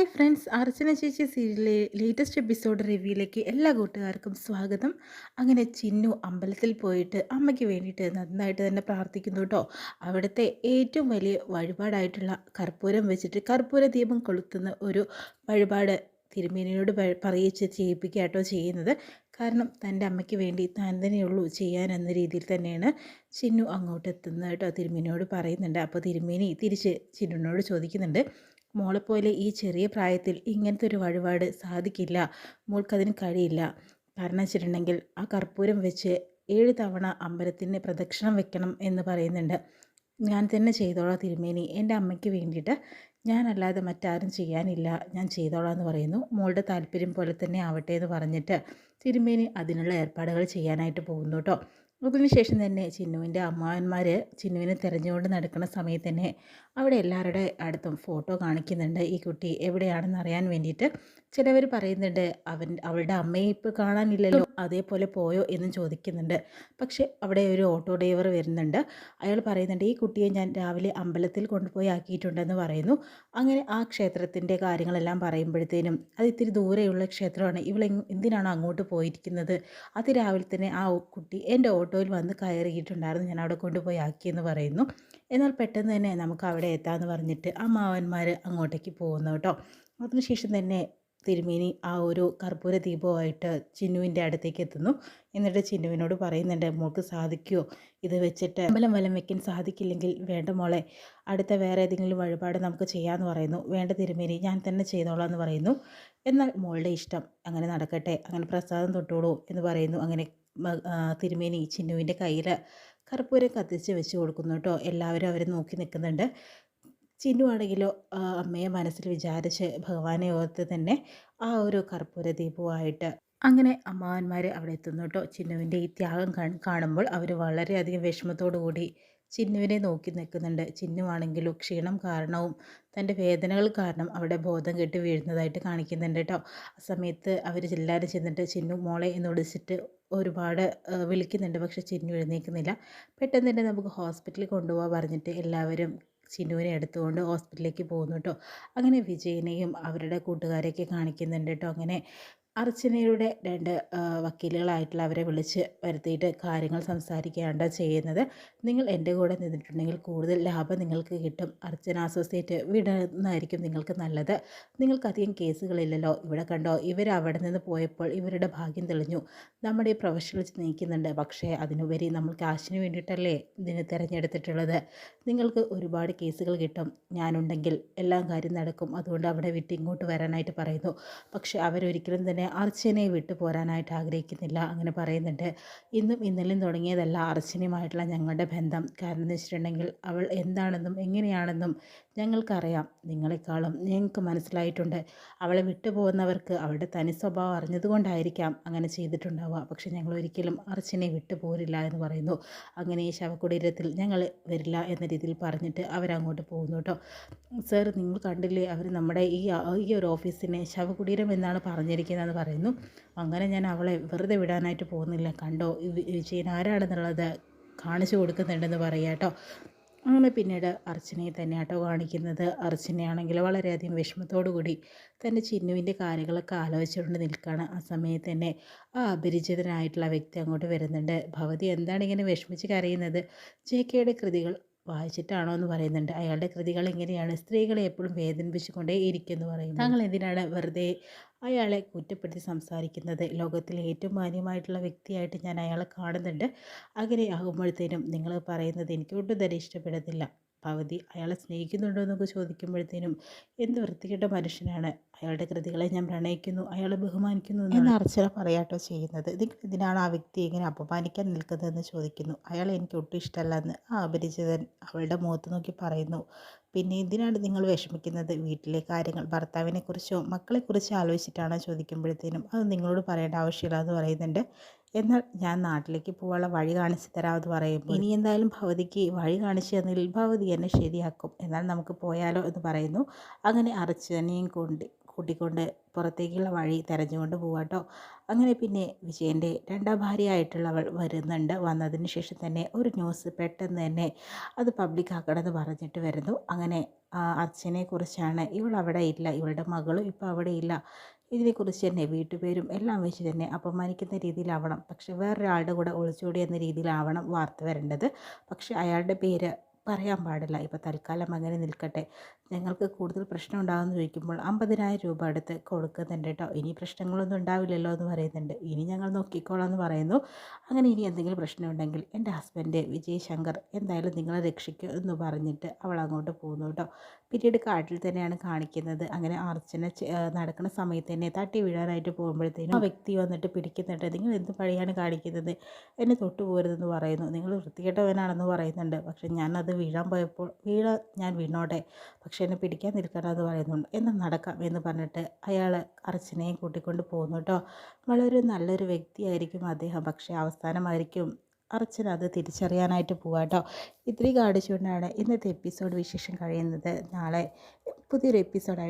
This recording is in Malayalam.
ഹായ് ഫ്രണ്ട്സ് അർച്ചന ചേച്ചി സീരിയലിലെ ലേറ്റസ്റ്റ് എപ്പിസോഡ് റിവ്യൂയിലേക്ക് എല്ലാ കൂട്ടുകാർക്കും സ്വാഗതം. അങ്ങനെ ചിന്നു അമ്പലത്തിൽ പോയിട്ട് അമ്മയ്ക്ക് വേണ്ടിയിട്ട് നന്നായിട്ട് തന്നെ പ്രാർത്ഥിക്കുന്നു കേട്ടോ അവിടുത്തെ ഏറ്റവും വലിയ വഴിപാടായിട്ടുള്ള കർപ്പൂരം വെച്ചിട്ട് കർപ്പൂര ദീപം കൊളുത്തുന്ന ഒരു വഴിപാട് തിരുമേനിയോട് പറയിച്ച് ചെയ്യിപ്പിക്കുക കേട്ടോ ചെയ്യുന്നത്. കാരണം തന്റെ അമ്മയ്ക്ക് വേണ്ടി താൻ തന്നെയുള്ളൂ ചെയ്യാൻ എന്ന രീതിയിൽ തന്നെയാണ് ചിന്നു അങ്ങോട്ട് എത്തുന്നത് കേട്ടോ തിരുമേനിയോട് പറയുന്നുണ്ട്. അപ്പോൾ തിരുമേനി തിരിച്ച് ചിന്നുവിനോട് ചോദിക്കുന്നുണ്ട് മോളെപ്പോലെ ഈ ചെറിയ പ്രായത്തിൽ ഇങ്ങനത്തെ ഒരു വഴിപാട് സാധിക്കില്ല. മോൾക്കതിന് കഴിയില്ല. കാരണം വെച്ചിട്ടുണ്ടെങ്കിൽ ആ കർപ്പൂരം വെച്ച് ഏഴ് തവണ അമ്പലത്തിന് പ്രദക്ഷിണം വെക്കണം എന്ന് പറയുന്നുണ്ട്. ഞാൻ തന്നെ ചെയ്തോളാം തിരുമേനി. എന്റെ അമ്മയ്ക്ക് വേണ്ടിയിട്ട് ഞാനല്ലാതെ മറ്റാരും ചെയ്യാനില്ല. ഞാൻ ചെയ്തോളാം എന്ന് പറയുന്നു. മോളുടെ താല്പര്യം പോലെ തന്നെ ആവട്ടെ എന്ന് പറഞ്ഞിട്ട് തിരുമേനി അതിനുള്ള ഏർപ്പാടുകൾ ചെയ്യാനായിട്ട് പോകുന്നു കേട്ടോ. അതിനുശേഷം തന്നെ ചിന്നുവിന്റെ അമ്മാവന്മാർ ചിന്നുവിനെ തിരഞ്ഞുകൊണ്ട് നടക്കുന്ന സമയത്ത് തന്നെ അവിടെ എല്ലാവരുടെ അടുത്തും ഫോട്ടോ കാണിക്കുന്നുണ്ട്. ഈ കുട്ടി എവിടെയാണെന്ന് അറിയാൻ വേണ്ടിയിട്ട് ചിലവർ പറയുന്നുണ്ട് അവൻ അവളുടെ അമ്മയെ ഇപ്പോൾ കാണാനില്ലല്ലോ അതേപോലെ പോയോ എന്ന് ചോദിക്കുന്നുണ്ട്. പക്ഷേ അവിടെ ഒരു ഓട്ടോ ഡ്രൈവർ വരുന്നുണ്ട്. അയാൾ പറയുന്നുണ്ട് ഈ കുട്ടിയെ ഞാൻ രാവിലെ അമ്പലത്തിൽ കൊണ്ടുപോയി ആക്കിയിട്ടുണ്ടെന്ന് പറയുന്നു. അങ്ങനെ ആ ക്ഷേത്രത്തിന്റെ കാര്യങ്ങളെല്ലാം പറയുമ്പോഴത്തേനും അത് ഇത്തിരി ദൂരെയുള്ള ക്ഷേത്രമാണ്. ഇവളെ എന്തിനാണ് അങ്ങോട്ട് പോയിരിക്കുന്നത്? അത് രാവിലെ തന്നെ ആ കുട്ടി എന്റെ ഓട്ടോയിൽ വന്ന് കയറിയിട്ടുണ്ടായിരുന്നു. ഞാൻ അവിടെ കൊണ്ടുപോയി ആക്കിയെന്ന് പറയുന്നു. എന്നാൽ പെട്ടെന്ന് തന്നെ നമുക്ക് അവിടെ എത്താമെന്ന് പറഞ്ഞിട്ട് ആ മാവന്മാർ അങ്ങോട്ടേക്ക് പോകുന്നു കേട്ടോ. അതിനുശേഷം തന്നെ തിരുമേനി ആ ഒരു കർപ്പൂര ദീപമായിട്ട് ചിന്നുവിന്റെ അടുത്തേക്ക് എത്തുന്നു. എന്നിട്ട് ചിന്നുവിനോട് പറയുന്നുണ്ട് മോൾക്ക് സാധിക്കുമോ ഇത് വെച്ചിട്ട് അമ്പലം വലം വെക്കാൻ സാധിക്കില്ലെങ്കിൽ വേണ്ട മോളെ. അടുത്ത വേറെ ഏതെങ്കിലും വഴിപാട് നമുക്ക് ചെയ്യാമെന്ന് പറയുന്നു. വേണ്ട തിരുമേനി ഞാൻ തന്നെ ചെയ്തോളാം എന്ന് പറയുന്നു. എന്നാൽ മോളുടെ ഇഷ്ടം അങ്ങനെ നടക്കട്ടെ. അങ്ങനെ പ്രസാദം തൊട്ടോളൂ എന്ന് പറയുന്നു. അങ്ങനെ തിരുമേനി ചിന്നുവിന്റെ കയ്യിൽ കർപ്പൂരം കത്തിച്ച് വെച്ച് കൊടുക്കുന്നു കേട്ടോ. എല്ലാവരും അവരെ നോക്കി നിൽക്കുന്നുണ്ട്. ചിന്നു ആണെങ്കിലോ അമ്മയെ മനസ്സിൽ വിചാരിച്ച് ഭഗവാനെ ഓർത്ത് തന്നെ ആ ഒരു കർപ്പൂര ദീപവുമായിട്ട് അങ്ങനെ അമ്മാവന്മാർ അവിടെ എത്തുന്നു കേട്ടോ. ചിന്നുവിന്റെ ഈ ത്യാഗം കാണുമ്പോൾ അവർ വളരെയധികം വിഷമത്തോടു കൂടി ചിന്നുവിനെ നോക്കി നിൽക്കുന്നുണ്ട്. ചിന്നുവാണെങ്കിലും ക്ഷീണം കാരണവും തന്റെ വേദനകൾ കാരണം അവിടെ ബോധം കെട്ട് വീഴുന്നതായിട്ട് കാണിക്കുന്നുണ്ട് കേട്ടോ. ആ സമയത്ത് അവർ എല്ലാവരും ചെന്നിട്ട് ചിന്നു മോളെ എന്ന് വിളിച്ചിട്ട് ഒരുപാട് വിളിക്കുന്നുണ്ട്. പക്ഷെ ചിന്നു എഴുന്നേൽക്കുന്നില്ല. പെട്ടെന്ന് തന്നെ നമുക്ക് ഹോസ്പിറ്റലിൽ കൊണ്ടുപോകാൻ പറഞ്ഞിട്ട് എല്ലാവരും ചിന്നുവിനെ എടുത്തുകൊണ്ട് ഹോസ്പിറ്റലിലേക്ക് പോകുന്നു കേട്ടോ. അങ്ങനെ വിജയനെയും അവരുടെ കൂട്ടുകാരെയൊക്കെ കാണിക്കുന്നുണ്ട് കേട്ടോ. അങ്ങനെ അർച്ചനയുടെ രണ്ട് വക്കീലുകളായിട്ടുള്ള അവരെ വിളിച്ച് വരുത്തിയിട്ട് കാര്യങ്ങൾ സംസാരിക്കുകയാണ് ചെയ്യുന്നത്. നിങ്ങൾ എന്റെ കൂടെ നിന്നിട്ടുണ്ടെങ്കിൽ കൂടുതൽ ലാഭം നിങ്ങൾക്ക് കിട്ടും. അർച്ചന അസോസിയേറ്റ് വിടുന്നതായിരിക്കും നിങ്ങൾക്ക് നല്ലത്. നിങ്ങൾക്കധികം കേസുകളില്ലല്ലോ. ഇവിടെ കണ്ടോ ഇവർ അവിടെ നിന്ന് പോയപ്പോൾ ഇവരുടെ ഭാഗ്യം തെളിഞ്ഞു. നമ്മുടെ ഈ പ്രൊഫഷണൽസ് നീക്കുന്നുണ്ട്. പക്ഷേ അതിനുപരി നമ്മൾ കാശിന് വേണ്ടിയിട്ടല്ലേ ഇതിന് തിരഞ്ഞെടുത്തിട്ടുള്ളത്? നിങ്ങൾക്ക് ഒരുപാട് കേസുകൾ കിട്ടും. ഞാനുണ്ടെങ്കിൽ എല്ലാം കാര്യം നടക്കും. അതുകൊണ്ട് അവിടെ വിട്ട് ഇങ്ങോട്ട് വരാനായിട്ട് പറയുന്നു. പക്ഷേ അവരൊരിക്കലും തന്നെ അർച്ചനയെ വിട്ടു പോരാനായിട്ട് ആഗ്രഹിക്കുന്നില്ല അങ്ങനെ പറയുന്നുണ്ട്. ഇന്നും ഇന്നലെയും തുടങ്ങിയതല്ല അർച്ചനയുമായിട്ടുള്ള ഞങ്ങളുടെ ബന്ധം. കാരണം എന്ന് വെച്ചിട്ടുണ്ടെങ്കിൽ അവൾ എന്താണെന്നും എങ്ങനെയാണെന്നും ഞങ്ങൾക്കറിയാം. നിങ്ങളെക്കാളും ഞങ്ങൾക്ക് മനസ്സിലായിട്ടുണ്ട്. അവളെ വിട്ടുപോകുന്നവർക്ക് അവളുടെ തനി സ്വഭാവം അറിഞ്ഞതുകൊണ്ടായിരിക്കാം അങ്ങനെ ചെയ്തിട്ടുണ്ടാവുക. പക്ഷേ ഞങ്ങൾ ഒരിക്കലും അർച്ചനെ വിട്ടുപോരില്ല എന്ന് പറയുന്നു. അങ്ങനെ ഈ ശവകുടീരത്തിൽ ഞങ്ങൾ വരില്ല എന്ന രീതിയിൽ പറഞ്ഞിട്ട് അവരങ്ങോട്ട് പോകുന്നു കേട്ടോ. സർ നിങ്ങൾ കണ്ടില്ലേ? അവർ നമ്മുടെ ഈ ഈ ഒരു ഓഫീസിനെ ശവകുടീരം എന്നാണ് പറഞ്ഞിരിക്കുന്നതെന്ന് പറയുന്നു. അങ്ങനെ ഞാൻ അവളെ വെറുതെ വിടാനായിട്ട് പോകുന്നില്ല. കണ്ടോ? വിജയൻ ആരാണെന്നുള്ളത് കാണിച്ചു കൊടുക്കുന്നുണ്ടെന്ന് പറയാം കേട്ടോ. അങ്ങനെ പിന്നീട് അർച്ചനയെ തന്നെ ആട്ടോ കാണിക്കുന്നത്. അർച്ചനയാണെങ്കിൽ വളരെയധികം വിഷമത്തോടു കൂടി തന്റെ ചിന്നുവിന്റെ കാര്യങ്ങളൊക്കെ ആലോചിച്ചുകൊണ്ട് നിൽക്കുകയാണ്. ആ സമയത്ത് തന്നെ ആ അപരിചിതനായിട്ടുള്ള വ്യക്തി അങ്ങോട്ട് വരുന്നുണ്ട്. ഭവതി എന്താണ് ഇങ്ങനെ വിഷമിച്ച് കരയുന്നത്? ജെ കെയുടെ കൃതികൾ വായിച്ചിട്ടാണോ എന്ന് പറയുന്നുണ്ട്. അയാളുടെ കൃതികൾ എങ്ങനെയാണ്? സ്ത്രീകളെ എപ്പോഴും വേദനിപ്പിച്ചുകൊണ്ടേ ഇരിക്കുമെന്ന് പറയുന്നത് താങ്കൾ എന്തിനാണ് വെറുതെ അയാളെ കുറ്റപ്പെടുത്തി സംസാരിക്കുന്നത്? ലോകത്തിലെ ഏറ്റവും മാന്യമായിട്ടുള്ള വ്യക്തിയായിട്ട് ഞാൻ അയാളെ കാണുന്നുണ്ട്. അങ്ങനെ ആകുമ്പോഴത്തേനും നിങ്ങൾ പറയുന്നത് എനിക്ക് ഒട്ടും തന്നെ ഇഷ്ടപ്പെടുന്നില്ല. ഭവതി അയാളെ സ്നേഹിക്കുന്നുണ്ടോ എന്നൊക്കെ ചോദിക്കുമ്പോഴത്തേനും എന്ത് വൃത്തികെട്ട മനുഷ്യനാണ്. അയാളുടെ കൃതികളെ ഞാൻ പ്രണയിക്കുന്നു അയാളെ ബഹുമാനിക്കുന്നു എന്ന് അർച്ചന പറയാട്ടോ ചെയ്യുന്നത്. ഇതിനാണ് ആ വ്യക്തി ഇങ്ങനെ അപമാനിക്കാൻ നിൽക്കുന്നതെന്ന് ചോദിക്കുന്നു. അയാൾ എനിക്ക് ഒട്ടും ഇഷ്ടമല്ല എന്ന് ആ അപരിചിതൻ അവളുടെ മുഖത്ത് നോക്കി പറയുന്നു. പിന്നെ എന്തിനാണ് നിങ്ങൾ വിഷമിക്കുന്നത്? വീട്ടിലെ കാര്യങ്ങൾ ഭർത്താവിനെക്കുറിച്ചോ മക്കളെക്കുറിച്ചോ ആലോചിച്ചിട്ടാണോ ചോദിക്കുമ്പോഴത്തേനും അത് നിങ്ങളോട് പറയേണ്ട ആവശ്യമില്ല എന്ന് പറയുന്നുണ്ട്. എന്നാൽ ഞാൻ നാട്ടിലേക്ക് പോകാനുള്ള വഴി കാണിച്ചു തരാമെന്ന് പറയുമ്പോൾ ഇനി എന്തായാലും ഭവതിക്ക് വഴി കാണിച്ചു തന്നിൽ ഭവതി എന്നെ ശരിയാക്കും. എന്നാൽ നമുക്ക് പോയാലോ എന്ന് പറയുന്നു. അങ്ങനെ അർച്ചനയും കൊണ്ട് കൂട്ടിക്കൊണ്ട് പുറത്തേക്കുള്ള വഴി തെരഞ്ഞുകൊണ്ട് പോവാട്ടോ അങ്ങനെ പിന്നെ വിജയന്റെ രണ്ടാം ഭാര്യയായിട്ടുള്ളവൾ വരുന്നുണ്ട്. വന്നതിന് ശേഷം തന്നെ ഒരു ന്യൂസ് പെട്ടെന്ന് തന്നെ അത് പബ്ലിക് ആക്കണമെന്ന് പറഞ്ഞിട്ട് വരുന്നു. അങ്ങനെ അച്ഛനെ കുറിച്ചാണ് ഇവൾ അവിടെ ഇല്ല. ഇവളുടെ മകളും ഇപ്പോൾ അവിടെ ഇല്ല. ഇതിനെക്കുറിച്ച് തന്നെ വീട്ടുപേരും എല്ലാം വെച്ച് തന്നെ അപമാനിക്കുന്ന രീതിയിലാവണം. പക്ഷെ വേറൊരാളുടെ കൂടെ ഒളിച്ചോടി എന്ന രീതിയിലാവണം വാർത്ത വരേണ്ടത്. പക്ഷേ അയാളുടെ പേര് പറയാൻ പാടില്ല. ഇപ്പോൾ തൽക്കാലം അങ്ങനെ നിൽക്കട്ടെ. ഞങ്ങൾക്ക് കൂടുതൽ പ്രശ്നം ഉണ്ടാകുമെന്ന് ചോദിക്കുമ്പോൾ അമ്പതിനായിരം രൂപ അടുത്ത് കൊടുക്കുന്നുണ്ട് കേട്ടോ. ഇനി പ്രശ്നങ്ങളൊന്നും ഉണ്ടാവില്ലല്ലോ എന്ന് പറയുന്നുണ്ട്. ഇനി ഞങ്ങൾ നോക്കിക്കോളാം എന്ന് പറയുന്നു. അങ്ങനെ ഇനി എന്തെങ്കിലും പ്രശ്നമുണ്ടെങ്കിൽ എന്റെ ഹസ്ബൻഡ് വിജയ് ശങ്കർ എന്തായാലും നിങ്ങളെ രക്ഷിക്കും എന്ന് പറഞ്ഞിട്ട് അവൾ അങ്ങോട്ട് പോകുന്നു കേട്ടോ. പിന്നീട് കാട്ടിൽ തന്നെയാണ് കാണിക്കുന്നത്. അങ്ങനെ അർച്ചന നടക്കുന്ന സമയത്ത് തന്നെ തട്ടി വീഴാനായിട്ട് പോകുമ്പോഴത്തേനും ആ വ്യക്തി വന്നിട്ട് പിടിക്കുന്നുണ്ട്. നിങ്ങൾ എന്ത് പഴിയാണ് കാണിക്കുന്നത്? എന്നെ തൊട്ടു പോരുതെന്ന് പറയുന്നു. നിങ്ങൾ വൃത്തികെട്ടവനാണെന്ന് പറയുന്നുണ്ട്. പക്ഷെ ഞാനത് വീഴാൻ പോയപ്പോൾ വീഴ ഞാൻ വീണോട്ടെ പക്ഷേ എന്നെ പിടിക്കാൻ നിൽക്കണമെന്ന് പറയുന്നുണ്ട്. എന്ന് നടക്കാം എന്ന് പറഞ്ഞിട്ട് അയാൾ അർച്ചനയും കൂട്ടിക്കൊണ്ട് പോകുന്നു കേട്ടോ. വളരെ നല്ലൊരു വ്യക്തിയായിരിക്കും അദ്ദേഹം. പക്ഷേ അവസാനമായിരിക്കും അർച്ചന അത് തിരിച്ചറിയാനായിട്ട് പോവാം കേട്ടോ. ഇത്രയും കാണിച്ചുകൊണ്ടാണ് ഇന്നത്തെ എപ്പിസോഡ് വിശേഷം കഴിയുന്നത്. നാളെ പുതിയൊരു എപ്പിസോഡായിട്ട്